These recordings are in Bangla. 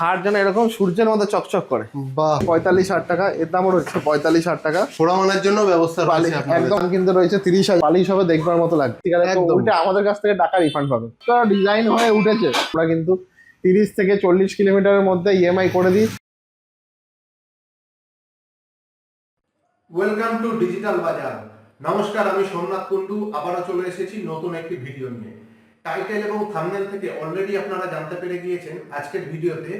খাট যেন এরকম সূর্যের মতো চকচক করে। বা পঁয়তাল্লিশ হাজার টাকা এর দামও রয়েছে পঁয়তাল্লিশ হাজার টাকা। পোড়ামানের জন্য ব্যবস্থা। একদম কিন্তু রয়েছে তিরিশ হাজার পালিশ হবে দেখবার মতো লাগবে। ঠিক আছে উল্টে আমাদের কাছ থেকে টাকা রিফান্ড পাবে। তো ডিজাইন হয়ে উঠেছে। আমরা কিন্তু তিরিশ থেকে চল্লিশ কিলোমিটারের মধ্যে ইএমআই করে দিই। ওয়েলকাম টু ডিজিটাল বাজার নমস্কার আমি সোমনাথ কুন্ডু আবারও চলে এসেছি নতুন একটি ভিডিও নিয়ে। টাইটেল এবং থাম্বনেল থেকে অলরেডি আপনারা জানতে পেরে গিয়েছেন আজকের ভিডিওতে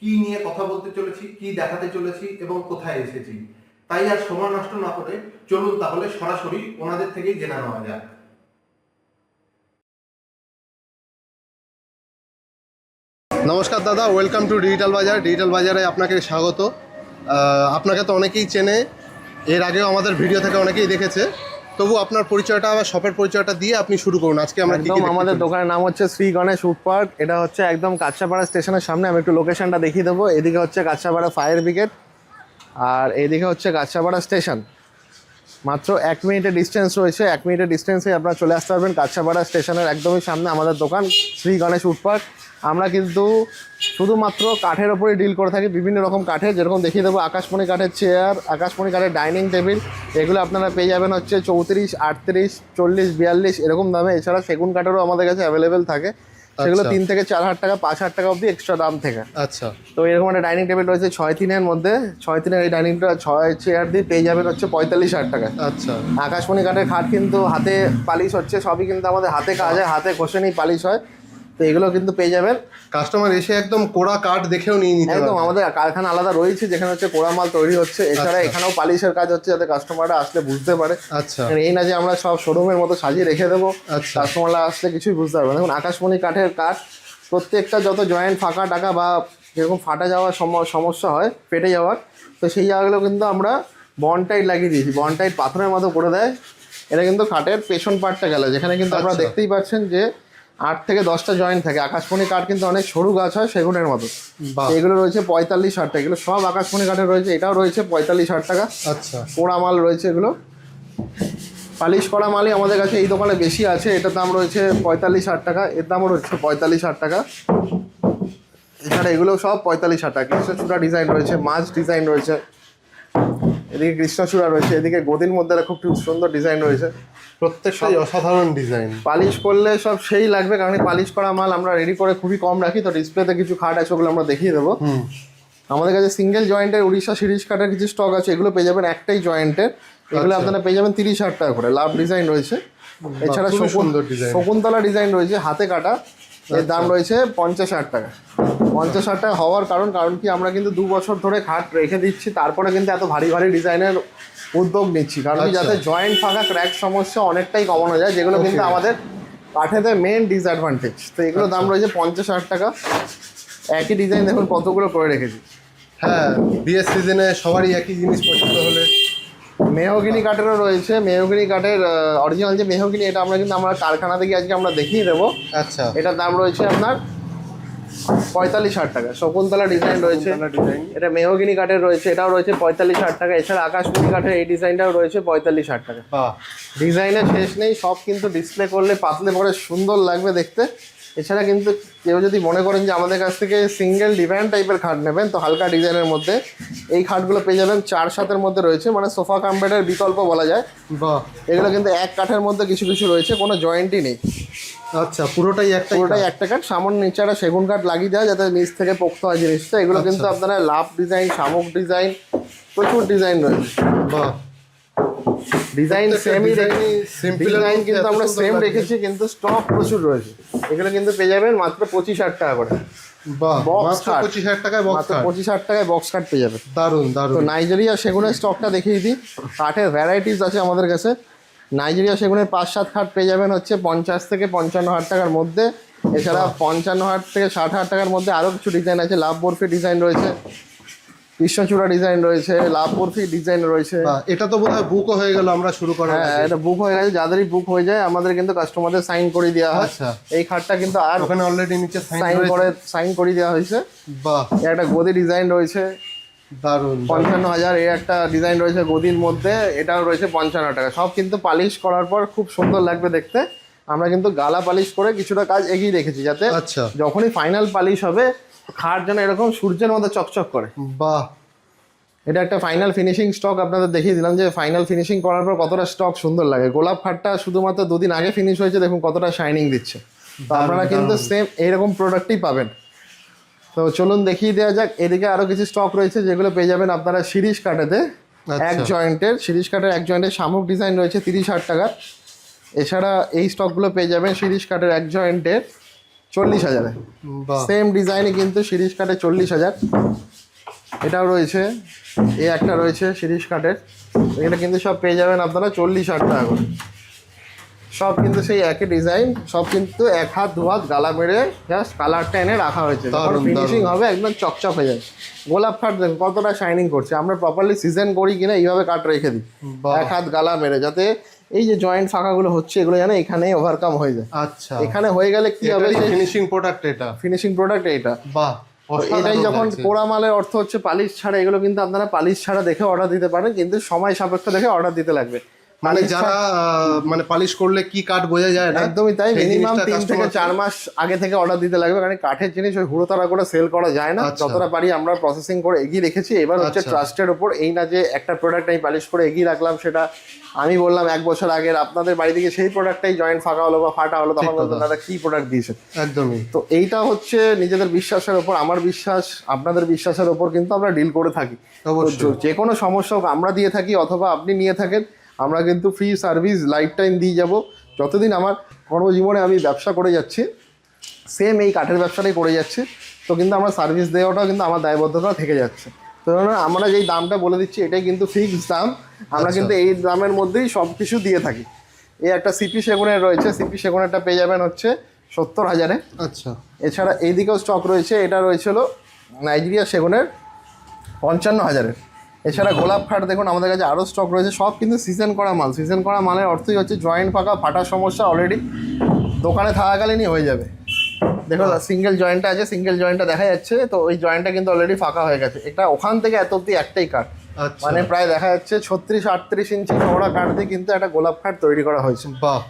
কি নিয়ে কথা বলতে চলেছি, কি দেখাতে চলেছি এবং কোথায় এসেছি। তাই আর সময় নষ্ট না করে চলুন তাহলে সরাসরি ওনাদের থেকেই জেনে নেওয়া যাক। নমস্কার দাদা welcome to digital Bazar digital বাজারে আপনাকে স্বাগত। আপনাকে তো অনেকেই চেনে, এর আগেও আমাদের ভিডিও থেকে অনেকেই দেখেছে। তবু আপনার পরিচয়টা আবার শপের পরিচয়টা দিয়ে আপনি শুরু করুন। আজকে আমরা একদম আমাদের দোকানের নাম হচ্ছে শ্রী গণেশ ফুড পার্ক। এটা হচ্ছে একদম কাঁচাপাড়া স্টেশনের সামনে। আমি একটু লোকেশনটা দেখিয়ে দেবো। এদিকে হচ্ছে কাঁচাপাড়া ফায়ার ব্রিগেড আর এদিকে হচ্ছে কাঁচাপাড়া স্টেশন মাত্র এক মিনিটের ডিস্টেন্স রয়েছে। এক মিনিটের ডিস্টেন্সে আপনারা চলে আসতে পারবেন কাঁচাপাড়া স্টেশনের একদমই সামনে আমাদের দোকান শ্রী গণেশ ফুড পার্ক। আমরা কিন্তু শুধুমাত্র কাঠের ওপরে ডিল করে থাকি বিভিন্ন রকম কাঠের যেরকম দেখিয়ে দেবো আকাশমণি কাঠের চেয়ার আকাশমণি কাঠের ডাইনিং টেবিল এগুলো আপনারা পেয়ে যাবেন হচ্ছে চৌত্রিশ আটত্রিশ চল্লিশ বিয়াল্লিশ এরকম দামে। এছাড়া সেগুন কাঠেরও আমাদের কাছে অ্যাভেলেবেল থাকে। সেগুলো আচ্ছা। তিন থেকে চার হাজার টাকা পাঁচ হাজার টাকা অবধি এক্সট্রা দাম থেকে। আচ্ছা। তো এরকম একটা ডাইনিং টেবিল রয়েছে ছয় তিনের মধ্যে। ছয় তিনের এই ডাইনিংটা ছয় চেয়ার দিয়ে পেয়ে যাবেন হচ্ছে পঁয়তাল্লিশ হাজার টাকা আচ্ছা। আকাশমণি কাঠের খাট কিন্তু হাতে পালিশ হচ্ছে সবই কিন্তু আমাদের হাতে কাজ হয় হাতে কষে নিই পালিশ হয়। তো এগুলো কিন্তু পেয়ে যাবেন। কাস্টমার এসে একদম কোড়া কাঠ দেখেও নিয়ে নিতে একদম আমাদের কারখানা আলাদা রয়েছে যেখানে হচ্ছে কোড়া মাল তৈরি হচ্ছে। এছাড়া আচ্ছা। এখানেও পালিশের কাজ হচ্ছে যাতে কাস্টমাররা আসলে বুঝতে পারে। আচ্ছা। মানে এই না যে আমরা সব শোরুমের মতো সাজিয়ে রেখে দেবো আচ্ছা। কাস্টমাররা আসলে কিছুই বুঝতে পারবে না। দেখুন আকাশমণি কাঠের কাঠ প্রত্যেকটা যত জয়েন্ট ফাঁকা টাকা বা যেরকম ফাটা যাওয়ার সম- সমস্যা হয় ফেটে যাওয়ার তো সেই জায়গাগুলো কিন্তু আমরা বনটাইট লাগিয়ে দিয়েছি। বনটাইট পাথরের মতো করে দেয়। এটা কিন্তু খাটের পেছন পার্টটা গেল। যেখানে কিন্তু আপনারা আচ্ছা। দেখতেই পাচ্ছেন যে আট থেকে দশটা জয়েন্ট থাকে। আকাশমণি কাঠ কিন্তু অনেক সরু গাছ হয় সেগুনের মতো। এগুলো রয়েছে পঁয়তাল্লিশ হাজার টাকা। এগুলো সব আকাশমণি কাঠের রয়েছে এটাও রয়েছে পঁয়তাল্লিশ হাজার টাকা। আচ্ছা। পোড়া মাল রয়েছে এগুলো। পালিশ করা মালই আমাদের কাছে এই দোকানে বেশি আছে। এটার দাম রয়েছে পঁয়তাল্লিশ হাজার টাকা। এর দামও রয়েছে পঁয়তাল্লিশ হাজার টাকা। এছাড়া এগুলো সব পঁয়তাল্লিশ হাজার টাকা। কৃষ্ণচূড়া ডিজাইন রয়েছে মাছ ডিজাইন রয়েছে। এদিকে কৃষ্ণচূড়া রয়েছে এদিকে গদির মধ্যে খুব সুন্দর ডিজাইন রয়েছে। প্রত্যেকটাই অসাধারণ ডিজাইন পালিশ করলে সব সেই লাগবে কারণ পালিশ করা মাল আমরা রেডি করে খুবই কম রাখি তো ডিসপ্লেতে কিছু খাট আছে ওগুলো আমরা দেখিয়ে দেবো। আমাদের কাছে সিঙ্গেল জয়েন্টের উড়িষ্যা সিরিজ কাটার কিছু স্টক আছে এগুলো পেয়ে যাবেন একটাই জয়েন্টের এগুলো আচ্ছা। আপনারা পেয়ে যাবেন তিরিশ হাজার টাকা করে লাভ ডিজাইন রয়েছে। এছাড়া। শকুন্তলা ডিজাইন রয়েছে হাতে কাটা। এর দাম আচ্ছা। রয়েছে পঞ্চাশ হাজার টাকা। পঞ্চাশ হাজার টাকা হওয়ার কারণ কারণ কি আমরা কিন্তু দু বছর ধরে খাট রেখে দিচ্ছি তারপরে কিন্তু এত ভারী ভারী ডিজাইনের উদ্যোগ নিচ্ছি। কারণ আচ্ছা। যাতে জয়েন্ট ফাঁকা ক্র্যাক সমস্যা অনেকটাই কমানো যায় যেগুলো কিন্তু আমাদের কাঠেতে মেন ডিসঅ্যাডভান্টেজ তো এগুলো দাম আচ্ছা। রয়েছে পঞ্চাশ হাজার টাকা। একই ডিজাইন দেখুন কতগুলো করে রেখেছি। হ্যাঁ বিয়ের সিজনে সবারই একই জিনিস পছন্দ হলে। মেহগিনি কাঠেরও রয়েছে। মেহগিনি কাঠের অরিজিনাল যে মেহগিনি এটা আমরা কিন্তু আমরা কারখানা থেকে আজকে আমরা দেখিয়ে দেবো। আচ্ছা। এটার দাম রয়েছে আপনার পঁয়তাল্লিশ হাজার টাকা। শকুন্তলা ডিজাইন রয়েছে। ডিজাইন এটা মেহগিনি কাঠের রয়েছে এটাও রয়েছে পঁয়তাল্লিশ হাজার টাকা। এছাড়া আকাশমণি কাঠের এই ডিজাইনটাও রয়েছে পঁয়তাল্লিশ হাজার টাকা। ডিজাইনের শেষ নেই সব কিন্তু ডিসপ্লে করলে পাতলে পরে সুন্দর লাগবে দেখতে। এছাড়া কিন্তু কেউ যদি মনে করেন যে আমাদের কাছ থেকে সিঙ্গেল ডিভাইন টাইপের খাট নেবেন তো হালকা ডিজাইনের মধ্যে এই খাটগুলো পেয়ে যাবেন। চার সাতের মধ্যে রয়েছে মানে সোফা কাম্পেটের বিকল্প বলা যায়। বাহ। এগুলো কিন্তু এক কাঠের মধ্যে কিছু কিছু রয়েছে কোনো জয়েন্টই নেই। আচ্ছা পুরোটাই একটাই পুরোটাই একটা কাঠ সামান্য নিচে একটা সেগুন কাঠ লাগিয়ে দেওয়া যাতে নিচ থেকে পোক্ত হয় জিনিসটা। এগুলো কিন্তু আচ্ছা। আপনারা লাভ ডিজাইন শামুক ডিজাইন প্রচুর ডিজাইন রয়েছে। বাহ। ডিজাইন সেমই ডিজাইন কিন্তু আমরা সেম রেখেছি কিন্তু স্টক প্রচুর রয়েছে। এগুলো কিন্তু পেয়ে যাবেন মাত্র পঁচিশ হাজার টাকা করে। পঁচিশ হাজার টাকায় বক্স পঁচিশ হাজার টাকায় বক্স পেয়ে যাবে দারুণ নাইজেরিয়া সেগুনের স্টকটা দেখিয়ে দিই। কাঠের ভ্যারাইটিস আছে আমাদের কাছে। নাইজেরিয়া সেগুনের পাঁচ সাত খাট পেয়ে যাবেন হচ্ছে পঞ্চাশ থেকে পঞ্চান্ন হাজার টাকার মধ্যে। এছাড়া পঞ্চান্ন হাজার থেকে ষাট হাজার টাকার মধ্যে আরও কিছু ডিজাইন আছে। লাভ বরফি ডিজাইন রয়েছে। কৃষ্ণচূড়া ডিজাইন রয়েছে। লাভ বরফি ডিজাইন রয়েছে। এটা তো বোধহয় বুকও হয়ে গেল আমরা শুরু করার হ্যাঁ এটা বুক হয়ে গেছে। যাদেরই বুক হয়ে যায় আমাদের কিন্তু কাস্টমারদের সাইন করে দেওয়া হয়। আচ্ছা। এই খাটটা কিন্তু আর ওখানে অলরেডি নিচে সাইন করে সাইন করে দেওয়া হয়েছে। বাহ। একটা গদি ডিজাইন রয়েছে। দারুণ পঞ্চান্ন হাজার এর একটা ডিজাইন রয়েছে গদির মধ্যে এটাও রয়েছে পঞ্চান্ন টাকা। সব কিন্তু পালিশ করার পর খুব সুন্দর লাগবে দেখতে। আমরা কিন্তু গালা পালিশ করে কিছুটা কাজ এগিয়ে রেখেছি যাতে আচ্ছা। যখনই ফাইনাল পালিশ হবে খাট যেন এরকম সূর্যের মতো চকচক করে। বাহ। এটা একটা ফাইনাল ফিনিশিং স্টক আপনাদের দেখিয়ে দিলাম যে ফাইনাল ফিনিশিং করার পর কতটা স্টক সুন্দর লাগে। গোলাপ খাটটা শুধুমাত্র দুদিন আগে ফিনিশ হয়েছে দেখুন কতটা শাইনিং দিচ্ছে। তো আপনারা কিন্তু সেম এইরকম প্রোডাক্টই পাবেন। তো চলুন দেখিয়ে দেওয়া যাক। এদিকে আরও কিছু স্টক রয়েছে যেগুলো পেয়ে যাবেন আপনারা শিরিশ কাটাতে। এক আচ্ছা। জয়েন্টের শিরিশ কাঠের এক জয়েন্টের শামুক ডিজাইন রয়েছে তিরিশ হাজার টাকা এছাড়া এই স্টকগুলো পেয়ে যাবেন শিরিশ কাঠের এক জয়েন্টের চল্লিশ হাজারে। সেম ডিজাইনে কিন্তু শিরিশ কাঠে চল্লিশ হাজার। এটাও রয়েছে এই একটা রয়েছে শিরিশ কাঠের এটা কিন্তু সব পেয়ে যাবেন আপনারা চল্লিশ হাজার টাকা করে। সব কিন্তু সেই একই ডিজাইন সব কিন্তু এক হাত দু হাত গালা মেরে জাস্ট কালারটা এনে রাখা হয়েছে। ফিনিশিং হবে একদম চকচক হয়ে যাবে। গোলাপ কাঠ দেখুন কতটা শাইনিং করছে। আমরা প্রপারলি সিজন করি কিনা এইভাবে কাঠ রেখে দিই। এক হাত গালা মেরে যাতে এই যে জয়েন্ট ফাঁকাগুলো হচ্ছে এগুলো যেন এখানে ওভারকাম হয়ে যায়। আচ্ছা। এখানে হয়ে গেলে কি হবে ফিনিশিং প্রোডাক্ট এটা। ফিনিশিং প্রোডাক্ট এইটা। বাহ এটাই যখন লাগছে। পোড়া মালের অর্থ হচ্ছে পালিশ ছাড়া এগুলো কিন্তু আপনারা পালিশ ছাড়া দেখে অর্ডার দিতে পারেন কিন্তু সময় সাপেক্ষ দেখে অর্ডার দিতে লাগবে। মানে যারা মানে পালিশ করলে কি কাঠ বোঝা যায় না একদমই তাই মিনিমাম তিন থেকে চার মাস আগে থেকে অর্ডার দিতে লাগবে কারণ কাঠের জিনিস ওই হুড়োতাড়া করে সেল করা যায় না। আচ্ছা। যতটা পারি আমরা প্রসেসিং করে এগিয়ে রেখেছি। এবার হচ্ছে আচ্ছা। ট্রাস্টের উপর এই না যে একটা প্রোডাক্ট আমি পালিশ করে এগিয়ে রাখলাম সেটা আমি বললাম এক বছর আগের আপনাদের বাড়ি থেকে সেই প্রোডাক্টটাই জয়েন্ট ফাঁকা হলো বা ফাটা হলো তখন কথা। দাদা কি প্রোডাক্ট দিয়েছে একদমই। তো এইটা হচ্ছে নিজেদের বিশ্বাসের ওপর আমার বিশ্বাস আপনাদের বিশ্বাসের ওপর কিন্তু আমরা ডিল করে থাকি। যে কোনো সমস্যা আমরা দিয়ে থাকি অথবা আপনি নিয়ে থাকেন। আমরা কিন্তু ফ্রি সার্ভিস লাইফ টাইম দিয়ে যাব। যতদিন আমার কর্মজীবনে আমি ব্যবসা করে যাচ্ছি সেম এই কাঠের ব্যবসাটাই করে যাচ্ছি তো কিন্তু আমরা সার্ভিস দেওয়াটাও কিন্তু আমার দায়বদ্ধতা থেকে যাচ্ছে। তো আমরা যেই দামটা বলে দিচ্ছি এটাই কিন্তু ফিক্সড দাম। আমরা আচ্ছা। কিন্তু এই দামের মধ্যেই সব কিছু দিয়ে থাকি। এই একটা সিপি সেগুনের রয়েছে সিপি সেগুনেরটা পেয়ে যাবেন হচ্ছে সত্তর হাজারে। আচ্ছা। এছাড়া এইদিকেও স্টক রয়েছে এটা রয়েছিল নাইজেরিয়া সেগুনের পঞ্চান্ন হাজারের। এছাড়া গোলাপ খাট দেখুন আমাদের কাছে আরও স্টক রয়েছে। সব কিন্তু সিজন করা মাল। সিজন করা মালের অর্থই হচ্ছে জয়েন্ট ফাঁকা ফাটার সমস্যা অলরেডি দোকানে থাকাকালীনই হয়ে যাবে। দেখো সিঙ্গেল জয়েন্টটা আছে সিঙ্গেল জয়েন্টটা দেখা যাচ্ছে। তো ওই জয়েন্টটা কিন্তু অলরেডি ফাঁকা হয়ে গেছে। এটা ওখান থেকে এত অব্দি একটাই কাঠ। আচ্ছা। মানে প্রায় দেখা যাচ্ছে ছত্রিশ আটত্রিশ ইঞ্চি চওড়া কাঠ দিয়ে কিন্তু একটা গোলাপ খাট তৈরি করা হয়েছে। বাহ।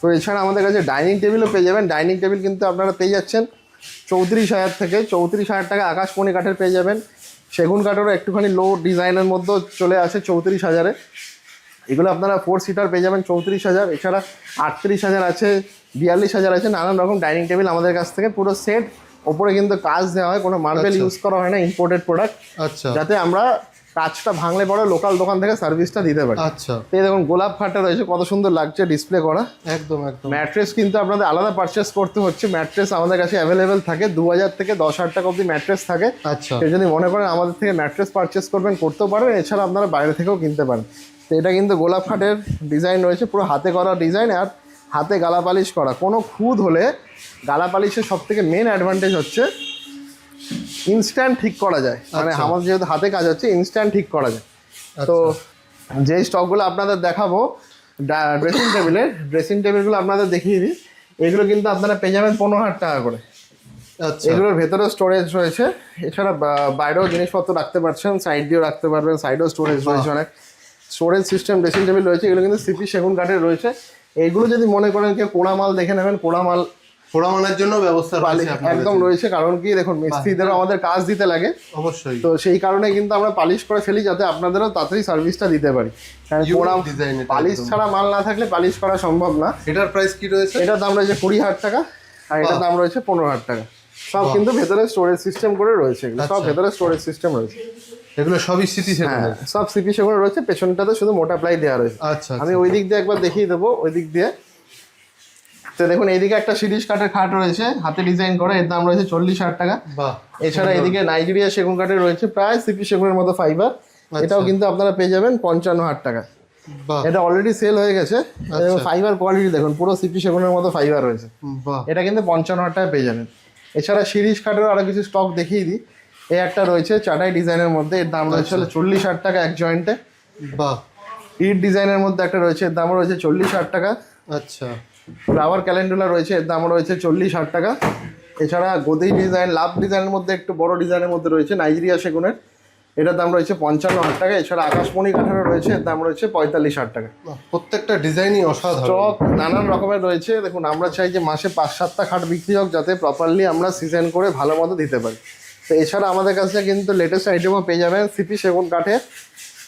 তো এছাড়া আমাদের কাছে ডাইনিং টেবিলও পেয়ে যাবেন। ডাইনিং টেবিল কিন্তু আপনারা পেয়ে যাচ্ছেন চৌত্রিশ হাজার থেকে চৌত্রিশ হাজার টাকা আকাশমণি কাঠের পেয়ে যাবেন। সেগুন কাঠেরও একটুখানি লো ডিজাইনের মধ্যেও চলে আসে চৌত্রিশ হাজারে। এগুলো আপনারা ফোর সিটার পেয়ে যাবেন চৌত্রিশ হাজার এছাড়া আটত্রিশ হাজার আছে বিয়াল্লিশ হাজার আছে নানান রকম ডাইনিং টেবিল আমাদের কাছ থেকে। পুরো সেট ওপরে কিন্তু কাজ দেওয়া হয় কোনো মার্বেল আচ্ছা। ইউজ করা হয় না ইম্পোর্টেড প্রোডাক্ট আচ্ছা। যাতে আমরা কাজটা ভাঙলে পরে লোকাল দোকান থেকে সার্ভিসটা দিতে পারি। আচ্ছা। এই দেখুন গোলাপ খাটটা রয়েছে কত সুন্দর লাগছে ডিসপ্লে করা। একদম একদম। ম্যাট্রেস কিন্তু আপনাদের আলাদা পারচেস করতে হচ্ছে। ম্যাট্রেস আমাদের কাছে অ্যাভেলেবেল থাকে দু হাজার থেকে দশ হাজার টাকা অবধি ম্যাট্রেস থাকে। আচ্ছা। কেউ যদি মনে করেন আমাদের থেকে ম্যাট্রেস পারচেস করবেন করতেও পারেন। এছাড়া আপনারা বাইরে থেকেও কিনতে পারেন। তো এটা কিন্তু গোলাপ খাটের ডিজাইন রয়েছে পুরো হাতে করা ডিজাইন আর হাতে গালা পালিশ করা। কোনো খুদ হলে গালা পালিশের সব থেকে মেন অ্যাডভান্টেজ হচ্ছে ইনস্ট্যান্ট ঠিক করা যায়। মানে আচ্ছা। আমাদের যেহেতু হাতে কাজ হচ্ছে ইনস্ট্যান্ট ঠিক করা যায়। তো যে স্টকগুলো আপনাদের দেখাবো ড্রেসিং টেবিলের ড্রেসিং টেবিলগুলো আপনাদের দেখিয়ে দিই। এগুলো কিন্তু আপনারা পেয়ে যাবেন পনেরো হাজার টাকা করে। আচ্ছা। এগুলোর ভেতরেও স্টোরেজ রয়েছে। এছাড়া বাইরেও জিনিসপত্র রাখতে পারছেন সাইড দিয়েও রাখতে পারবেন সাইডেও স্টোরেজ রয়েছে অনেক। স্টোরেজ সিস্টেম ড্রেসিং টেবিল রয়েছে এগুলো কিন্তু সিপি সেগুন কাঠের রয়েছে। এইগুলো যদি মনে করেন কেউ পোড়া মাল দেখে নেবেন পোড়া মাল পোড়ামানের জন্য ব্যবস্থা একদম রয়েছে কারণ কি দেখুন মিস্ত্রিদেরও আমাদের কাজ দিতে লাগে। অবশ্যই। তো সেই কারণে কিন্তু আমরা পালিশ করে ফেলি যাতে আপনাদেরও তাড়াতাড়ি সার্ভিসটা দিতে পারি। কারণ পালিশ ছাড়া মাল না থাকলে পালিশ করা সম্ভব না। এটার প্রাইস কি রয়েছে? এটার দাম রয়েছে কুড়ি হাজার টাকা আর এটার দাম রয়েছে পনেরো হাজার টাকা। সব কিন্তু ভেতরে স্টোরেজ সিস্টেম করে রয়েছে সব আচ্ছা। ভেতরে স্টোরেজ সিস্টেম রয়েছে। এগুলো সবই স্মৃতি হ্যাঁ সেগুলো সব সিপি সেগুলো রয়েছে পেছনটাতে শুধু মোটা প্লাই দেওয়া রয়েছে। আচ্ছা আমি ওই দিক দিয়ে একবার দেখিয়ে দেবো ওই দিক দিয়ে তো দেখুন এইদিকে একটা সিরিজ কাঠের খাট রয়েছে হাতে ডিজাইন করা এর দাম রয়েছে চল্লিশ হাজার টাকা। এছাড়া এদিকে নাইজেরিয়া সেগুন কাঠের রয়েছে প্রায় সিপি সেগুনের মতো ফাইবার আচ্ছা। এটাও কিন্তু আপনারা পেয়ে যাবেন পঞ্চান্ন হাজার টাকা। বাহ। এটা অলরেডি সেল হয়ে গেছে। আচ্ছা। ফাইবার কোয়ালিটি দেখুন পুরো সিপি সেগুনের মতো ফাইবার রয়েছে। বাহ। এটা কিন্তু পঞ্চান্ন হাজার টাকা পেয়ে যাবেন। এছাড়া সিরিজ কাঠেরও আরও কিছু স্টক দেখিয়ে দিই। এই একটা রয়েছে চাটাই ডিজাইনের মধ্যে এর দাম রয়েছে চল্লিশ হাজার টাকা এক জয়েন্টে বাহ। ইট ডিজাইনের মধ্যে একটা রয়েছে এর দাম রয়েছে চল্লিশ হাজার টাকা। আচ্ছা। ফ্লাওয়ার ক্যালেন্ডুলা রয়েছে এর দাম রয়েছে চল্লিশ হাজার টাকা। এছাড়া গদি ডিজাইন লাভ ডিজাইনের মধ্যে একটু বড় ডিজাইনের মধ্যে রয়েছে নাইজেরিয়া সেগুনের। এটার দাম রয়েছে পঞ্চান্ন হাজার টাকা এছাড়া আকাশমণি কাঠেরও রয়েছে এর দাম রয়েছে পঁয়তাল্লিশ হাজার টাকা। প্রত্যেকটা ডিজাইনই অসাধারণ। স্টক নানান রকমের রয়েছে দেখুন আমরা চাই যে মাসে পাঁচ সাতটা খাট বিক্রি হোক যাতে প্রপারলি আমরা সিজন করে ভালো মতো দিতে পারি। তো এছাড়া আমাদের কাছে কিন্তু লেটেস্ট আইটেমও পেয়ে যাবেন সিপি সেগুন কাঠের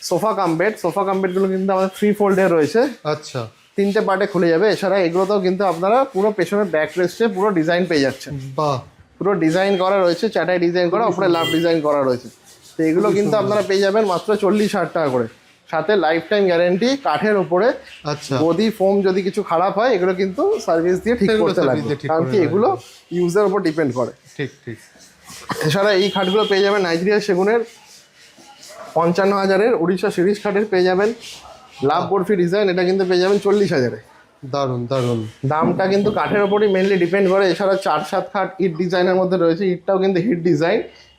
sofa cum bed sofa cum বেডগুলো কিন্তু আমাদের থ্রি ফোল্ডের রয়েছে। আচ্ছা। তিনটে পার্টে খুলে যাবে। এছাড়া এগুলোতেও কিন্তু আপনারা পুরো পেছনে ব্যাক রেস্টে পুরো ডিজাইন পেয়ে যাচ্ছেন। বাহ। পুরো ডিজাইন করা রয়েছে চাটাই ডিজাইন করা উপরে লাভ ডিজাইন করা রয়েছে। তো এগুলো কিন্তু আপনারা পেয়ে যাবেন মাত্র চল্লিশ হাজার টাকা করে। সাথে লাইফ টাইম গ্যারেন্টি কাঠের উপরে। আচ্ছা। বডি ফোম যদি কিছু খারাপ হয় এগুলো কিন্তু সার্ভিস দিয়ে ঠিক করতে লাগবে। ঠিক কারণ কি এগুলো ইউজের উপর ডিপেন্ড করে। ঠিক ঠিক। এছাড়া এই খাটগুলো পেয়ে যাবেন নাইজেরিয়া সেগুনের পঞ্চান্ন হাজারের উড়িষ্যা সিরিজ খাটের পেয়ে যাবেন। লাভ বরফি ডিজাইন এটা কিন্তু পেয়ে যাবেন চল্লিশ হাজারে। দারুণ দারুণ। দামটা কিন্তু কাঠের ওপরই মেনলি ডিপেন্ড করে। এছাড়া চার সাত খাট ইট ডিজাইনের মধ্যে রয়েছে। ইটটাও কিন্তু হিট ডিজাইন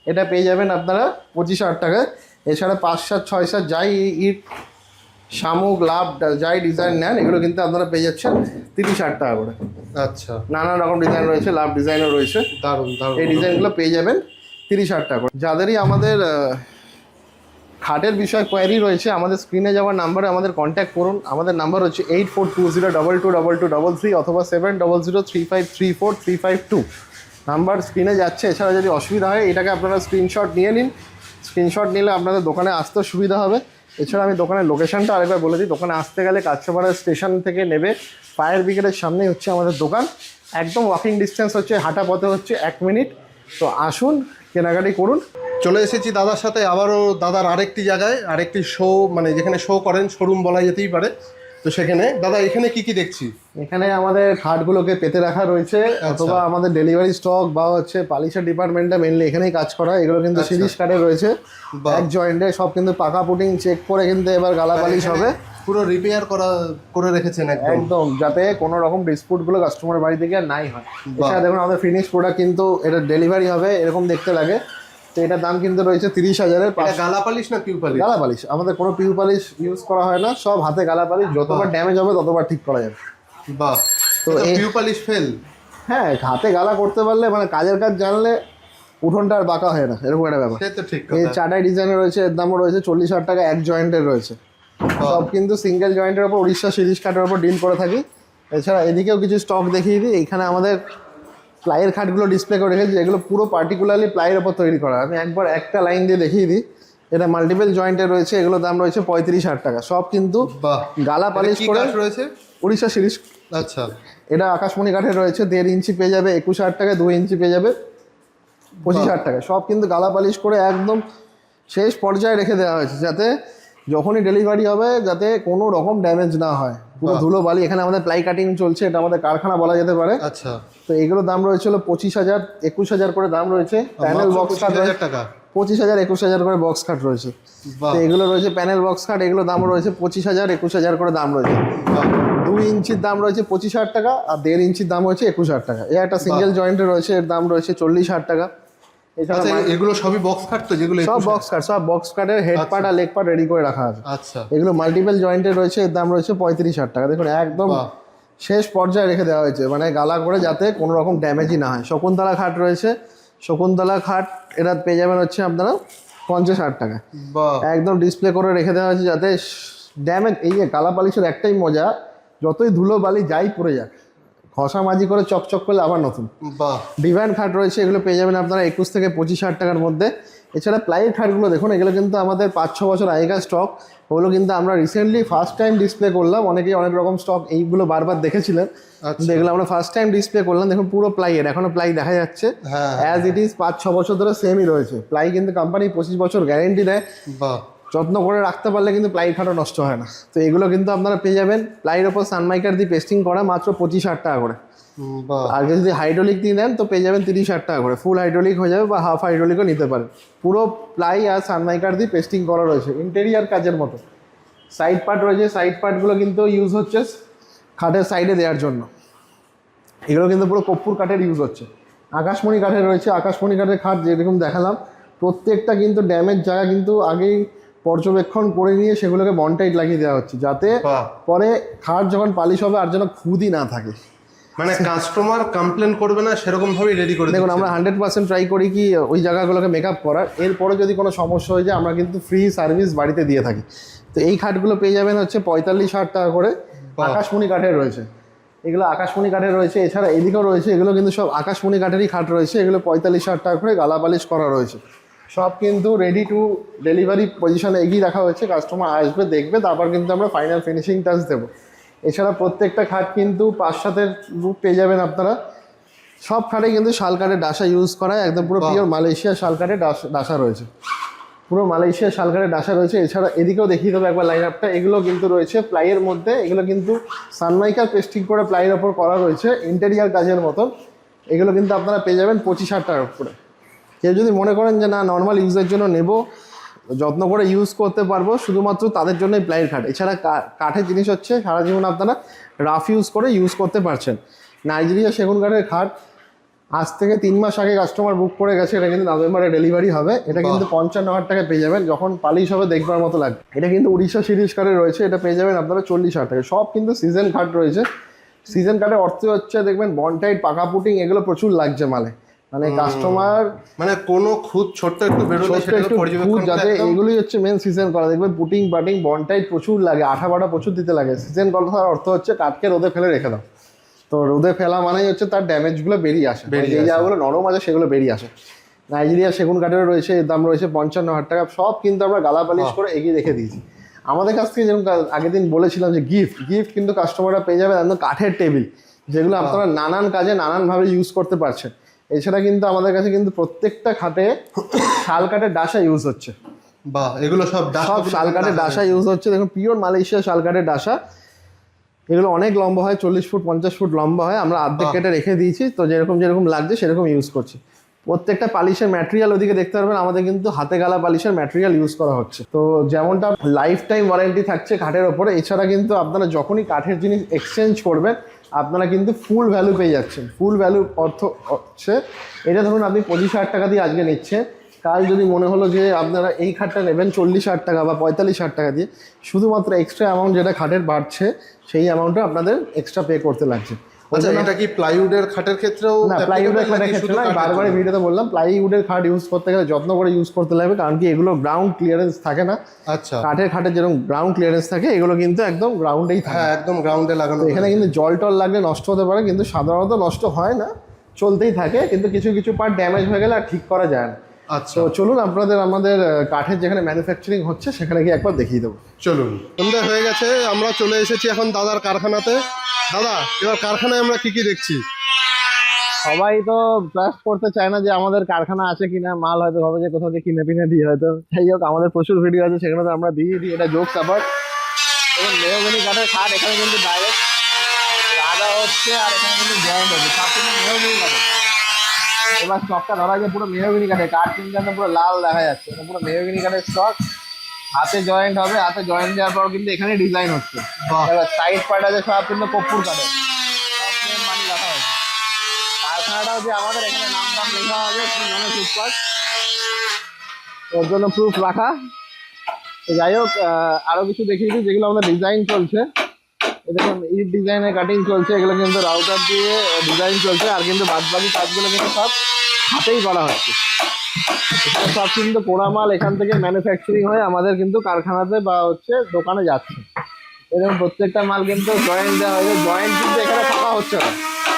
এটা পেয়ে যাবেন আপনারা পঁচিশ হাজার টাকায়। এছাড়া পাঁচ সাত ছয় সাত যাই ইট শামুক লাভ যাই ডিজাইন নেন এগুলো কিন্তু আপনারা পেয়ে যাচ্ছেন তিরিশ হাজার টাকা করে। আচ্ছা। নানা রকম ডিজাইন রয়েছে লাভ ডিজাইনও রয়েছে। দারুণ দারুণ। এই ডিজাইনগুলো পেয়ে যাবেন তিরিশ হাজার টাকা করে। যাদেরই আমাদের খাটের বিষয়ে কোয়ারি রয়েছে, আমাদের স্ক্রিনে যাওয়ার নাম্বারে আমাদের কন্ট্যাক্ট করুন। আমাদের নাম্বার হচ্ছে eight four two zero double two double two double three অথবা seven double zero three five three four three five two number স্ক্রিনে যাচ্ছে, এছাড়া যদি অসুবিধা হয়, এটাকে আপনারা স্ক্রিনশট নিয়ে নিন। স্ক্রিনশট নিলে আপনাদের দোকানে আসতেও সুবিধা হবে। এছাড়া আমি দোকানের লোকেশনটা আরেকবার বলে দিই, দোকানে আসতে গেলে কাছাপাড়া স্টেশন থেকে নেবে। ফায়ার ব্রিগেডের সামনেই হচ্ছে আমাদের দোকান। একদম ওয়াকিং ডিস্টেন্স হচ্ছে, হাঁটা পথে হচ্ছে এক মিনিট। তো আসুন, কেনাকাটি করুন। চলে এসেছি দাদার সাথে আবারও দাদার আরেকটি জায়গায় আরেকটি শো মানে যেখানে শো করেন শোরুম বলা যেতেই পারে। তো সেখানে দাদা এখানে কি কি দেখছি? এখানে আমাদের খাটগুলোকে পেতে রাখা রয়েছে অথবা আমাদের ডেলিভারি স্টক বা হচ্ছে পালিশের ডিপার্টমেন্টটা মেনলি এখানেই কাজ করা। এগুলো কিন্তু সিরিজ কাটে রয়েছে। এক জয়েন্টে সব কিন্তু পাকা পুটিং চেক করে কিন্তু এবার গালা পালিশ হবে। পুরো রিপেয়ার করা করে রেখেছেন একদম। যাতে কোনো রকম ডিসপুটগুলো কাস্টমার বাড়ি থেকে আর নাই হয়। এছাড়া দেখুন আমাদের ফিনিশ প্রোডাক্ট কিন্তু এটা ডেলিভারি হবে এরকম দেখতে লাগে। তো এটার দাম কিন্তু রয়েছে তিরিশ হাজারের গালা পালিশ না পিউ পালিশ গালা পালিশ আমাদের কোনো পিউ পালিশ ইউজ করা হয় না সব হাতে গালা পালিশ যতবার ড্যামেজ হবে ততবার ঠিক করা যাবে। বাহ। তো পিউ পালিশ ফেল হ্যাঁ হাতে গালা করতে পারলে মানে কাজের কাজ জানলে উঠোনটা আর বাঁকা হয় না এরকম একটা ব্যাপার। এই চাটাই ডিজাইনের রয়েছে এর দামও রয়েছে চল্লিশ হাজার টাকা এক জয়েন্টের রয়েছে। সব কিন্তু সিঙ্গেল জয়েন্টের ওপর উড়িষ্যা সিরিজ কাঠের ওপর ডিল করে থাকি। এছাড়া এদিকেও কিছু স্টক দেখিয়ে দিই। এখানে আমাদের প্লাইয়ের খাটগুলো ডিসপ্লে করে রেখেছি যেগুলো পুরো পার্টিকুলারলি প্লাইয়ের ওপর তৈরি করা। আমি একবার একটা লাইন দিয়ে দেখিয়ে দিই। এটা মাল্টিপল জয়েন্টে রয়েছে এগুলোর দাম রয়েছে পঁয়ত্রিশ হাজার টাকা। সব কিন্তু গালা পালিশ করে রয়েছে? উড়িষ্যা সিরিজ। আচ্ছা। এটা আকাশমণি কাঠের রয়েছে দেড় ইঞ্চি পেয়ে যাবে একুশ হাজার টাকায় দুই ইঞ্চি পেয়ে যাবে পঁচিশ হাজার টাকা সব কিন্তু গালা পালিশ করে একদম শেষ পর্যায়ে রেখে দেওয়া হয়েছে যাতে যখনই ডেলিভারি হবে যাতে কোনো রকম ড্যামেজ না হয়। পুরো ধুলো বালি এখানে আমাদের প্লাই কাটিং চলছে এটা আমাদের কারখানা বলা যেতে পারে। আচ্ছা। তো এগুলোর দাম রয়েছে হলো পঁচিশ হাজার একুশ হাজার করে দাম রয়েছে। প্যানেল বক্স হাজার টাকা। পঁচিশ হাজার একুশ হাজার করে বক্স কাট রয়েছে। তো এগুলো রয়েছে প্যানেল বক্স কাট এগুলো দাম রয়েছে পঁচিশ হাজার একুশ হাজার করে দাম রয়েছে। দুই ইঞ্চির দাম রয়েছে পঁচিশ হাজার টাকা আর দেড় ইঞ্চির দাম রয়েছে একুশ হাজার টাকা। এই একটা সিঙ্গেল জয়েন্টে রয়েছে এর দাম রয়েছে চল্লিশ হাজার টাকা। আচ্ছা এগুলো সবই বক্স কাট তো যেগুলো সব বক্স কাট সব বক্স কাটের হেড পার্ট আর লেগ পার্ট রেডি করে রাখা আছে। আচ্ছা। এগুলো মাল্টিপল জয়েন্টে রয়েছে এর দাম রয়েছে পঁয়ত্রিশ হাজার টাকা। দেখুন একদম শেষ পর্যায়ে রেখে দেওয়া হয়েছে মানে গালা করে যাতে কোনো রকম ড্যামেজই না হয়। শকুন্তলা খাট রয়েছে। শকুন্তলা খাট এটা পেয়ে যাবেন হচ্ছে আপনারা পঞ্চাশ হাজার টাকা। একদম ডিসপ্লে করে রেখে দেওয়া হয়েছে যাতে ড্যামেজ এই যে কালা পালিশের একটাই মজা যতই ধুলো বালি যাই পড়ে যাক ঘষা মাজি করে চকচক করলে আবার নতুন। ডিভাইন খাট রয়েছে এগুলো পেয়ে যাবেন আপনারা একুশ থেকে পঁচিশ হাজার টাকার মধ্যে। এছাড়া প্লাইয়ের খাটগুলো দেখুন এগুলো কিন্তু আমাদের পাঁচ ছ বছর আগেকার স্টক ওগুলো কিন্তু আমরা রিসেন্টলি ফার্স্ট টাইম ডিসপ্লে করলাম। অনেকেই অনেক রকম স্টক এইগুলো বারবার দেখেছিলেন। কিন্তু এগুলো আমরা ফার্স্ট টাইম ডিসপ্লে করলাম। দেখুন পুরো প্লাইয়ের এখনও প্লাই দেখা যাচ্ছে। অ্যাজ ইট ইজ পাঁচ ছ বছর ধরে সেমই রয়েছে। প্লাই কিন্তু কোম্পানি পঁচিশ বছর গ্যারেন্টি দেয়। যত্ন করে রাখতে পারলে কিন্তু প্লাই খাটও নষ্ট হয় না। তো এগুলো কিন্তু আপনারা পেয়ে যাবেন। প্লাইয়ের ওপর সানমাইকার দিয়ে পেস্টিং করা মাত্র পঁচিশ হাজার টাকা করে। আর যদি হাইড্রোলিক দিয়ে নেন তো পেয়ে যাবেন তিরিশ হাজার টাকা করে। ফুল হাইড্রোলিক হয়ে যাবে বা হাফ হাইড্রোলিকও নিতে পারেন। পুরো প্লাই আর সানমাইকার দিয়ে পেস্টিং করা রয়েছে। ইন্টেরিয়ার কাজের মতো। সাইড পার্ট রয়েছে। সাইড পার্টগুলো কিন্তু ইউজ হচ্ছে খাটের সাইডে দেওয়ার জন্য। এগুলো কিন্তু পুরো কপ্পুর কাঠের ইউজ হচ্ছে। আকাশমণি কাঠের রয়েছে। আকাশমণি কাঠের খাট যেরকম দেখালাম প্রত্যেকটা কিন্তু ড্যামেজ জায়গা কিন্তু আগেই পর্যবেক্ষণ করে নিয়ে সেগুলোকে বনটাইট লাগিয়ে দেওয়া হচ্ছে যাতে পরে খাট যখন পালিশ হবে আর যেন খুদই না থাকে। মানে কাস্টমার কমপ্লেন করবে না সেরকম ভাবেই রেডি করে দেখুন আমরা হান্ড্রেড পার্সেন্ট ট্রাই করি কি ওই জায়গাগুলোকে মেকআপ করার। এরপরে যদি কোনো সমস্যা হয়ে যায় আমরা কিন্তু ফ্রি সার্ভিস বাড়িতে দিয়ে থাকি। তো এই খাটগুলো পেয়ে যাবেন হচ্ছে পঁয়তাল্লিশ হাজার টাকা করে আকাশমণি কাঠের রয়েছে। এগুলো আকাশমণি কাঠের রয়েছে এছাড়া এদিকেও রয়েছে এগুলো কিন্তু সব আকাশমণি কাঠেরই খাট রয়েছে এগুলো পঁয়তাল্লিশ হাজার টাকা করে গালা পালিশ করা রয়েছে। সব কিন্তু রেডি টু ডেলিভারি পজিশনে এগিয়ে রাখা হয়েছে কাস্টমার আসবে দেখবে তারপর কিন্তু আমরা ফাইনাল ফিনিশিং টাচ দেবো। এছাড়া প্রত্যেকটা খাট কিন্তু পাঁচ সাতের রূপ পেয়ে যাবেন আপনারা। সব খাটে কিন্তু শাল কাঠের ডাসা ইউজ করা একদম পুরো পিওর মালয়েশিয়া শাল কাঠের ডাসা রয়েছে। পুরো মালয়েশিয়া শাল কাঠের ডাসা রয়েছে এছাড়া এদিকেও দেখিয়ে দেবো একবার লাইন আপটা এগুলো কিন্তু রয়েছে প্লাইয়ের মধ্যে এগুলো কিন্তু সানমাইকার পেস্টিং করে প্লাইয়ের ওপর করা রয়েছে ইন্টেরিয়ার কাজের মতন। এগুলো কিন্তু আপনারা পেয়ে যাবেন পঁচিশ হাজার টাকার উপরে। কেউ যদি মনে করেন যে না নর্মাল ইউজের জন্য নেব যত্ন করে ইউজ করতে পারব শুধুমাত্র তাদের জন্যই প্লাইয়ের খাট এছাড়া কা- কাঠের জিনিস হচ্ছে সারা জীবন আপনারা রাফ ইউজ করে ইউজ করতে পারছেন। নাইজেরিয়া সেগুন কাঠের খাট আজ থেকে তিন মাস আগে কাস্টমার বুক করে গেছে এটা কিন্তু নভেম্বরে ডেলিভারি হবে। এটা কিন্তু পঞ্চান্ন হাজার টাকা পেয়ে যাবেন যখন পালিশ হবে দেখবার মতো লাগবে। এটা কিন্তু উড়িষ্যা সিরিজ কার্ডে রয়েছে এটা পেয়ে যাবেন আপনারা চল্লিশ হাজার টাকা সব কিন্তু সিজন কার্ড রয়েছে। সিজন কার্ডের অর্থ হচ্ছে দেখবেন বনটাইট পাকা পুটিং এগুলো প্রচুর লাগছে মালে। মানে কাস্টমার মানে কোনো খুদ ছোট্ট একটু বেরোলে সেটা পর্যবেক্ষণ যাতে এগুলোই হচ্ছে মেন সিজন করা। দেখবেন পুটিং বাটিং বনটাইট প্রচুর লাগে আঠা বাটা প্রচুর দিতে লাগে। সিজন করার অর্থ হচ্ছে কাঠকে রোদে ফেলে রেখে দাও। তো রোদে ফেলা মানেই হচ্ছে তার ড্যামেজগুলো বেরিয়ে আসে। মানে যে জায়গাগুলো নরম আছে সেগুলো বেরিয়ে আসে। নাইজেরিয়া সেগুন কাঠেরও রয়েছে এর দাম রয়েছে পঞ্চান্ন হাজার টাকা। সব কিন্তু আমরা গালা পালিশ করে এগিয়ে রেখে দিয়েছি। আমাদের কাছ থেকে যেরকম আগের দিন বলেছিলাম যে গিফট গিফট কিন্তু কাস্টমাররা পেয়ে যাবে একদম কাঠের টেবিল যেগুলো আপনারা নানান কাজে নানানভাবে ইউজ করতে পারছেন। এছাড়া কিন্তু আমাদের কাছে কিন্তু প্রত্যেকটা খাটে শাল কাঠের ডাসা ইউজ হচ্ছে। বাহ এগুলো সব সব শাল কাঠের ডাসা ইউজ হচ্ছে। দেখুন পিওর মালয়েশিয়া শাল কাঠের ডাসা। এগুলো অনেক লম্বা হয় চল্লিশ ফুট পঞ্চাশ ফুট লম্বা হয়। আমরা অর্ধেক বাহ। কেটে রেখে দিয়েছি। তো যেরকম যেরকম লাগছে সেরকম ইউজ করছি। প্রত্যেকটা পালিশের ম্যাটেরিয়াল ওদিকে দেখতে পারবেন। আমাদের কিন্তু হাতে গালা পালিশের ম্যাটেরিয়াল ইউজ করা হচ্ছে। তো যেমনটা লাইফ টাইম ওয়ারেন্টি থাকছে কাঠের ওপরে এছাড়া কিন্তু আপনারা যখনই কাঠের জিনিস এক্সচেঞ্জ করবেন আপনারা কিন্তু ফুল ভ্যালু পেয়ে যাচ্ছেন। ফুল ভ্যালু অর্থ হচ্ছে, এটা ধরুন আপনি পঁচিশ হাজার টাকা দিয়ে আজকে নিচ্ছেন, কাল যদি মনে হলো যে আপনারা এই খাটটা নেবেন চল্লিশ হাজার টাকা বা পঁয়তাল্লিশ হাজার টাকা দিয়ে, শুধুমাত্র এক্সট্রা অ্যামাউন্ট যেটা খাটের বাড়ছে, সেই অ্যামাউন্টটা আপনাদের এক্সট্রা পে করতে লাগছে। আচ্ছা এটা কি প্লাইউডের খাটের ক্ষেত্রেও না প্লাইউডের খাটের ক্ষেত্রে না বারবারই ভিডিওতে বললাম প্লাইউডের খাট ইউজ করতে গেলে যত্ন করে ইউজ করতে লাগবে কারণ কি এগুলো গ্রাউন্ড ক্লিয়ারেন্স থাকে না। আচ্ছা। কাঠের খাটের যেরকম গ্রাউন্ড ক্লিয়ারেন্স থাকে এগুলো কিন্তু একদম গ্রাউন্ডেই থাকে। হ্যাঁ একদম গ্রাউন্ডে লাগানো এখানে কিন্তু জল টল লাগলে নষ্ট হতে পারে কিন্তু সাধারণত নষ্ট হয় না চলতেই থাকে কিন্তু কিছু কিছু পার্ট ড্যামেজ হয়ে গেলে আর ঠিক করা যায় না। আচ্ছা। তো চলুন আপনাদের আমাদের কাঠের যেখানে ম্যানুফ্যাকচারিং হচ্ছে সেখানে গিয়ে একবার দেখিয়ে দেবো। চলুন। সন্ধ্যা হয়ে গেছে আমরা চলে এসেছি এখন দাদার কারখানাতে। দাদা এবার কারখানায় আমরা কি কি দেখছি? সবাই তো ট্রাস্ট করতে চায় না যে আমাদের কারখানা আছে কিনা মাল হয়তো ভাবে যে কোথাও কিনে পিনে দিই হয়তো। যাই হোক আমাদের প্রচুর ভিডিও আছে সেখানে তো আমরা দিয়ে দিই এটা জোক আবার। দেখুন মেহগনি কাঠের খাট এখানে কিন্তু ডাইরেক্ট লাগা হচ্ছে আর এখানে কিন্তু জয়েন্ট হচ্ছে সব কিন্তু মেহগনি কাঠের। এবার স্টকটা ধরা যায় পুরো মেহগিনি কাঠের কাঠ কিন্তু পুরো লাল দেখা যাচ্ছে। পুরো মেহগিনি কাঠের স্টক হাতে জয়েন্ট হবে হাতে জয়েন্ট দেওয়ার পর কিন্তু এখানে ডিজাইন হচ্ছে। সাইড পার্ট আছে সব কিন্তু কপ্পুর কাঠের। মানি কারখানাটাও যে আমাদের এখানে নাম টাম লেখা হবে মানে ফুটপাথ ওর জন্য প্রুফ রাখা। যাই হোক আহ, আরও কিছু দেখিয়েছি যেগুলো আমাদের ডিজাইন চলছে। দেখুন ইট ডিজাইনের কাটিং চলছে, এগুলো কিন্তু রাউটার দিয়ে ডিজাইন চলছে, আর কিন্তু বাদ বাকি কাজগুলো কিন্তু সব হাতেই করা হচ্ছে। সব কিন্তু পোড়ামাল, এখান থেকে ম্যানুফ্যাকচারিং হয়ে আমাদের কিন্তু কারখানাতে বা হচ্ছে দোকানে যাচ্ছে। এরকম প্রত্যেকটা মাল কিন্তু জয়েন্ট দেওয়া হয়েছে জয়েন্ট কিন্তু এখানে ফাঁকা হচ্ছে না।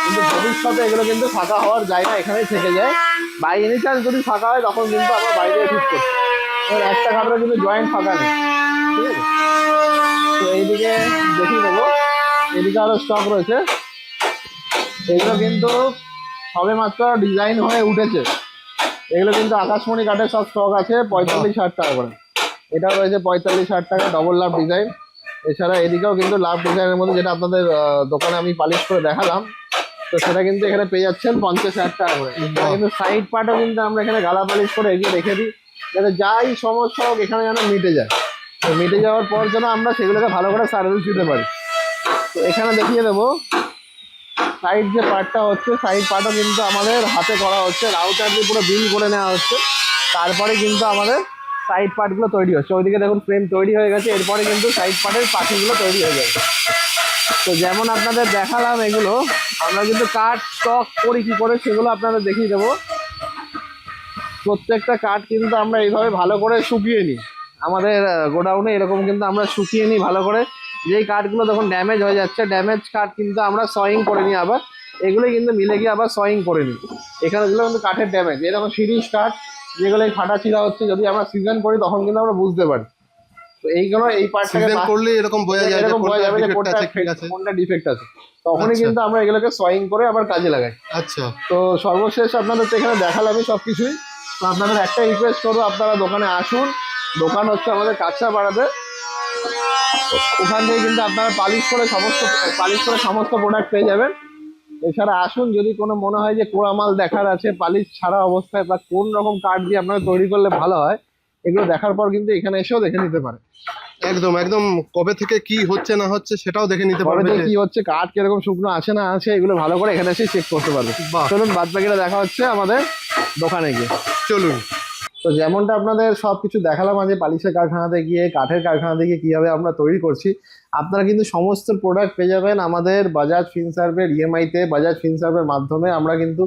কিন্তু ভবিষ্যতে এগুলো কিন্তু ফাঁকা হওয়ার জায়গা এখানেই থেকে যায়। বাই এনি চান্স যদি ফাঁকা হয়, তখন কিন্তু আমরা বাইরে ঠিক করছি। একটা কাপড়ে কিন্তু জয়েন্ট ফাঁকা নেই। ঠিক আছে? তো এইদিকে দেখিয়ে দেবো। এদিকে আরও স্টক রয়েছে। এগুলো কিন্তু সবে মাত্র ডিজাইন হয়ে উঠেছে। এগুলো কিন্তু আকাশমণি কাঠের সব স্টক আছে পঁয়তাল্লিশ হাজার টাকা করে। এটাও রয়েছে পঁয়তাল্লিশ হাজার টাকা ডবল লাভ ডিজাইন এছাড়া এদিকেও কিন্তু লাভ ডিজাইনের মধ্যে যেটা আপনাদের দোকানে আমি পালিশ করে দেখালাম তো সেটা কিন্তু এখানে পেয়ে যাচ্ছেন পঞ্চাশ হাজার টাকা করে। কিন্তু সাইড পার্টও কিন্তু আমরা এখানে গালা পালিশ করে এগিয়ে রেখে দিই যাতে যাই সমস্যা হোক এখানে যেন মিটে যায়। তো মিটে যাওয়ার পর যেন আমরা সেগুলোকে ভালো করে সার্ভিস দিতে পারি। তো এখানে দেখিয়ে দেবো। সাইড যে পার্টটা হচ্ছে সাইড পার্টও কিন্তু আমাদের হাতে করা হচ্ছে। রাউটার দিয়ে পুরো বিল করে নেওয়া হচ্ছে। তারপরে কিন্তু আমাদের সাইড পার্টগুলো তৈরি হচ্ছে। ওইদিকে দেখুন ফ্রেম তৈরি হয়ে গেছে। এরপরে কিন্তু সাইড পার্টের পাখিগুলো তৈরি হয়ে যাবে। তো যেমন আপনাদের দেখালাম এগুলো, আমরা কিন্তু কাঠ স্টক করি কী করে সেগুলো আপনাদের দেখিয়ে দেবো। প্রত্যেকটা কাঠ কিন্তু আমরা এইভাবে ভালো করে শুকিয়ে নিই। আমাদের গোডাউনে এরকম কিন্তু আমরা শুকিয়ে নিই ভালো করে। যেই কাঠগুলো তখন ড্যামেজ হয়ে যাচ্ছে। ড্যামেজ কাঠ কিন্তু আমরা সয়িং করে নিই আবার। এগুলো কিন্তু মিলে গিয়ে আবার সয়িং করে নিই এখানে যেগুলো কিন্তু কাঠের ড্যামেজ এরকম সিরিজ কাঠ যেগুলো এই ফাটা ছিঁড়া হচ্ছে যদি আমরা সিজন করি তখন কিন্তু আমরা বুঝতে পারি। তো এইগুলো এই পার্টটাকে করলে এরকম বোঝা যায় এরকম বোঝা যাবে যে কোনটা আছে ঠিক আছে। কোনটা ডিফেক্ট আছে। তখনই আচ্ছা। কিন্তু আমরা এগুলোকে সয়িং করে আবার কাজে লাগাই। আচ্ছা। তো সর্বশেষ আপনাদের তো এখানে দেখালামই সব কিছুই তো আপনাদের একটা রিকোয়েস্ট করব আপনারা দোকানে আসুন। দোকান হচ্ছে আমাদের কাঁচা পাড়াতে ওখান থেকে কিন্তু আপনারা পালিশ করে সমস্ত পালিশ করে সমস্ত প্রোডাক্ট পেয়ে যাবেন। এছাড়া আসুন যদি কোনো মনে হয় যে কোড়ামাল দেখার আছে পালিশ ছাড়া অবস্থায় বা কোন রকম কাঠ দিয়ে আপনারা তৈরি করলে ভালো হয় এগুলো দেখার পর কিন্তু এখানে এসেও দেখে নিতে পারে একদম একদম কবে থেকে কি হচ্ছে না হচ্ছে সেটাও দেখে নিতে পরে পারবে যে কি হচ্ছে কাঠ কীরকম শুকনো আছে না আছে এগুলো ভালো করে এখানে এসে চেক করতে পারবে চলুন বাদ বাকিটা দেখা হচ্ছে আমাদের দোকানে গিয়ে। চলুন। তো যেমনটা আপনাদের সব কিছু দেখালাম আজ পালিশের কারখানাতে গিয়ে কাঠের কারখানাতে গিয়ে কীভাবে আমরা তৈরি করছি আপনারা কিন্তু সমস্ত প্রোডাক্ট পেয়ে যাবেন আমাদের বাজাজ ফিনসার্ভের ইএমআইতে বাজাজ ফিনসার্ভের মাধ্যমে আমরা কিন্তু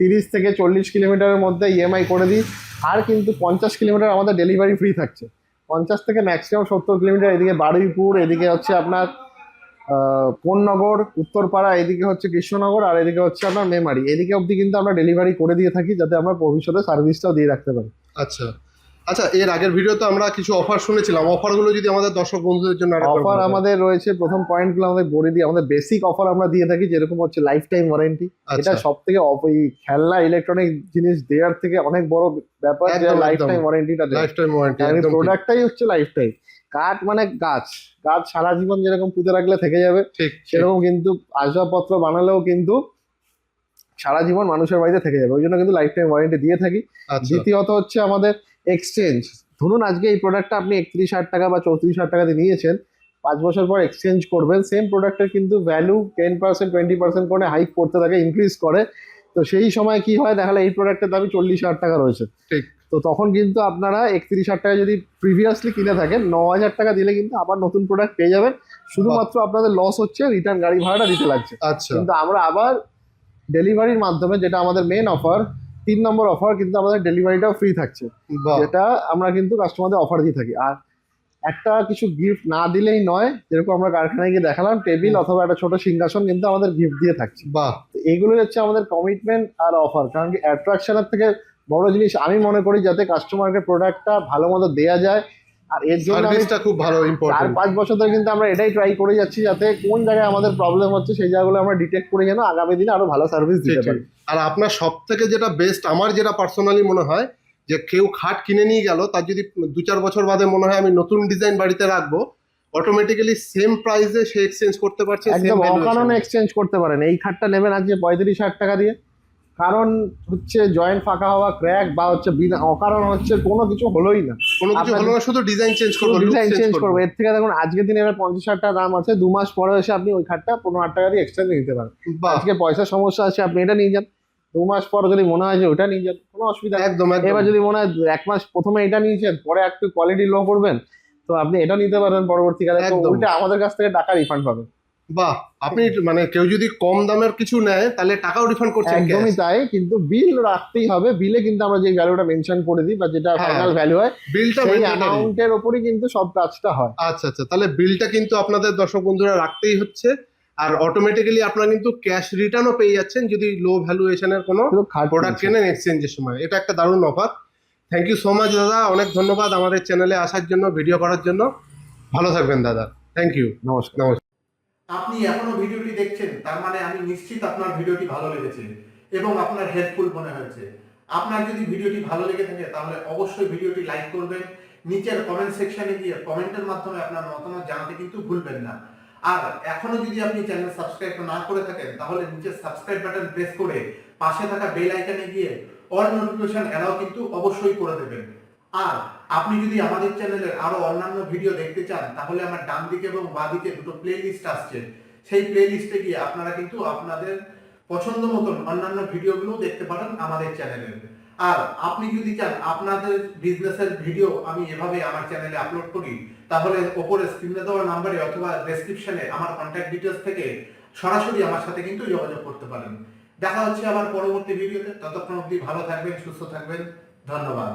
তিরিশ থেকে চল্লিশ কিলোমিটারের মধ্যে ইএমআই করে দিই। আর কিন্তু পঞ্চাশ কিলোমিটার আমাদের ডেলিভারি ফ্রি থাকছে। পঞ্চাশ থেকে ম্যাক্সিমাম সত্তর কিলোমিটার এদিকে বারুইপুর এদিকে হচ্ছে আপনার আহ, উত্তরপাড়া এদিকে হচ্ছে কৃষ্ণনগর আর এদিকে হচ্ছে আপনার মেমারি। এদিকে অবধি কিন্তু আমরা ডেলিভারি করে দিয়ে থাকি যাতে আমরা ভবিষ্যতে সার্ভিসটাও দিয়ে রাখতে পারি। আচ্ছা। আচ্ছা এর আগের ভিডিওতে আমরা কিছু অফার শুনেছিলাম। অফারগুলো যদি আমাদের দর্শক বন্ধুদের জন্য অফার আমাদের রয়েছে প্রথম পয়েন্টগুলো আমাদের বলে দিই। আমাদের বেসিক অফার আমরা দিয়ে থাকি যেরকম হচ্ছে লাইফ টাইম ওয়ারেন্টি এটা সব থেকে ওই খেলনা ইলেকট্রনিক জিনিস দেওয়ার থেকে অনেক বড় ব্যাপার যে লাইফ টাইম ওয়ারেন্টিটা দেয়। লাইফ টাইম ওয়ারেন্টি প্রোডাক্টটাই হচ্ছে লাইফ টাইম কাঠ মানে গাছ। গাছ সারা জীবন যেরকম পুঁতে রাখলে থেকে যাবে। সেরকম কিন্তু আসবাবপত্র বানালেও কিন্তু সারা জীবন মানুষের বাড়িতে থেকে যাবে। ওই জন্য কিন্তু লাইফ টাইম ওয়ারেন্টি দিয়ে থাকি। আচ্ছা। দ্বিতীয়ত হচ্ছে আমাদের এক্সচেঞ্জ ধরুন আজকে এই প্রোডাক্টটা আপনি একত্রিশ হাজার টাকা বা চৌত্রিশ হাজার টাকা দিয়ে নিয়েছেন পাঁচ বছর পর এক্সচেঞ্জ করবেন সেম প্রোডাক্টের কিন্তু value ten percent twenty percent করে হাইক করতে থাকে ইনক্রিজ করে। তো সেই সময় কি হয় দেখালে এই প্রোডাক্টের দামই চল্লিশ হাজার টাকা রয়েছে। ঠিক। তো তখন কিন্তু আপনারা একত্রিশ হাজার টাকা যদি প্রিভিয়াসলি কিনে থাকেন ন হাজার টাকা দিলে কিন্তু আবার নতুন প্রোডাক্ট পেয়ে যাবেন। শুধুমাত্র আপনাদের লস হচ্ছে রিটার্ন গাড়ি ভাড়াটা দিতে লাগছে। আচ্ছা। কিন্তু আমরা আবার ডেলিভারির মাধ্যমে যেটা আমাদের মেন অফার তিন নম্বর অফার কিন্তু আমাদের ডেলিভারিটাও ফ্রি থাকছে। যেটা আমরা কিন্তু কাস্টমারদের অফার দিয়ে থাকি। আর একটা কিছু গিফট না দিলেই নয় যেরকম আমরা কারখানায় গিয়ে দেখালাম টেবিল অথবা একটা ছোট সিংহাসন কিন্তু আমাদের গিফট দিয়ে থাকছে। বাহ। তো এগুলোই হচ্ছে আমাদের কমিটমেন্ট আর অফার কারণ কি অ্যাট্রাকশনের থেকে বড় জিনিস আমি মনে করি যাতে কাস্টমারকে প্রোডাক্টটা ভালো মতো দেওয়া যায় আর এর জন্য সার্ভিসটা খুব ভালো ইম্পর্টেন্ট পাঁচ বছর ধরে কিন্তু আমরা এটাই ট্রাই করে যাচ্ছি যাতে কোন জায়গায় আমাদের প্রবলেম হচ্ছে সেই জায়গাগুলো আমরা ডিটেক্ট করে যেন আগামী দিনে আরও ভালো সার্ভিস দিতে পারি। আর আপনার সব থেকে যেটা বেস্ট আমার যেটা পার্সোনালি মনে হয় যে কেউ খাট কিনে নিয়ে গেল তার যদি দু চার বছর বাদে মনে হয় আমি নতুন ডিজাইন বাড়িতে রাখব অটোমেটিক্যালি সেম প্রাইসে সে এক্সচেঞ্জ করতে পারছে একদম অকারণে এক্সচেঞ্জ করতে পারেন। এই খাটটা নেবেন আজকে পঁয়ত্রিশ হাজার টাকা দিয়ে। কারণ হচ্ছে জয়েন্ট ফাঁকা হওয়া ক্র্যাক বা হচ্ছে বিনা অকারণ হচ্ছে কোনো কিছু হলোই না। কোনো কিছু হলো না শুধু ডিজাইন চেঞ্জ করব ডিজাইন চেঞ্জ করব। এর থেকে দেখুন আজকের দিনে এবার পঞ্চাশ হাজার টাকা দাম আছে দু মাস পরে এসে আপনি ওই খাটটা পনেরো হাজার টাকা দিয়ে এক্সচেঞ্জ নিতে পারেন। আজকে পয়সার সমস্যা আছে আপনি এটা নিয়ে যান। দু মাস পর যদি মনে হয় যে ওটা নিয়ে যান কোনো অসুবিধা একদম এবার যদি মনে হয় এক মাস প্রথমে এটা নিয়েছেন পরে একটু কোয়ালিটি লো করবেন তো আপনি এটা নিতে পারেন পরবর্তীকালে। তো। উল্টে আমাদের কাছ থেকে টাকা রিফান্ড পাবেন। বাহ আপনি মানে কেউ যদি কম দামের কিছু নেয় তাহলে টাকাও রিফান্ড করছেন একদমই তাই কিন্তু বিল রাখতেই হবে। বিলে কিন্তু আমরা যে ভ্যালুটা মেনশন করে দিই বা যেটা। ফাইনাল ভ্যালু হয় বিলটা। অ্যামাউন্টের উপরই কিন্তু সব কাজটা হয়। আচ্ছা আচ্ছা তাহলে বিলটা কিন্তু আপনাদের দর্শক বন্ধুরা রাখতেই হচ্ছে। আর অটোমেটিক্যালি আপনারা কিন্তু ক্যাশ রিটার্নও পেয়ে যাচ্ছেন যদি লো ভ্যালুয়েশনের কোনো প্রোডাক্ট কেনেন এক্সচেঞ্জের সময়। এটা একটা দারুণ offer thank you so much দাদা। অনেক ধন্যবাদ আমাদের চ্যানেলে আসার জন্য ভিডিও করার জন্য। ভালো থাকবেন দাদা। থ্যাংক ইউ নমস্কার। নমস্কার। আপনি এখনও ভিডিওটি দেখছেন, তার মানে আমি নিশ্চিত আপনার ভিডিওটি ভালো লেগেছে এবং আপনার হেল্পফুল মনে হয়েছে। আপনার যদি ভিডিওটি ভালো লেগে থাকে, তাহলে অবশ্যই ভিডিওটি লাইক করবেন। নিচের কমেন্ট সেকশনে গিয়ে কমেন্টের মাধ্যমে আপনার মতামত জানাতে কিন্তু ভুলবেন না। আর এখনও যদি আপনি চ্যানেল সাবস্ক্রাইব না করে থাকেন, তাহলে নিচের সাবস্ক্রাইব বাটন প্রেস করে পাশে থাকা বেল আইকনে গিয়ে অল নোটিফিকেশন এলাও কিন্তু অবশ্যই করে দেবেন। আর আপনি যদি আমাদের চ্যানেলের আরও অন্যান্য ভিডিও দেখতে চান, তাহলে আমার ডান দিকে এবং বাঁ দিকে দুটো প্লে লিস্ট আসছে। সেই প্লে লিস্টে গিয়ে আপনারা কিন্তু আপনাদের পছন্দ মতন অন্যান্য ভিডিওগুলো দেখতে পারেন আমাদের চ্যানেলের আর আপনি যদি চান আপনাদের বিজনেসের ভিডিও আমি এভাবে আমার চ্যানেলে আপলোড করি, তাহলে ওপরে স্ক্রিনে দেওয়া নাম্বারে অথবা ডেসক্রিপশনে আমার কন্ট্যাক্ট ডিটেলস থেকে সরাসরি আমার সাথে কিন্তু যোগাযোগ করতে পারেন। দেখা হচ্ছে আবার পরবর্তী ভিডিওতে ততক্ষণ অবধি ভালো থাকবেন, সুস্থ থাকবেন। ধন্যবাদ।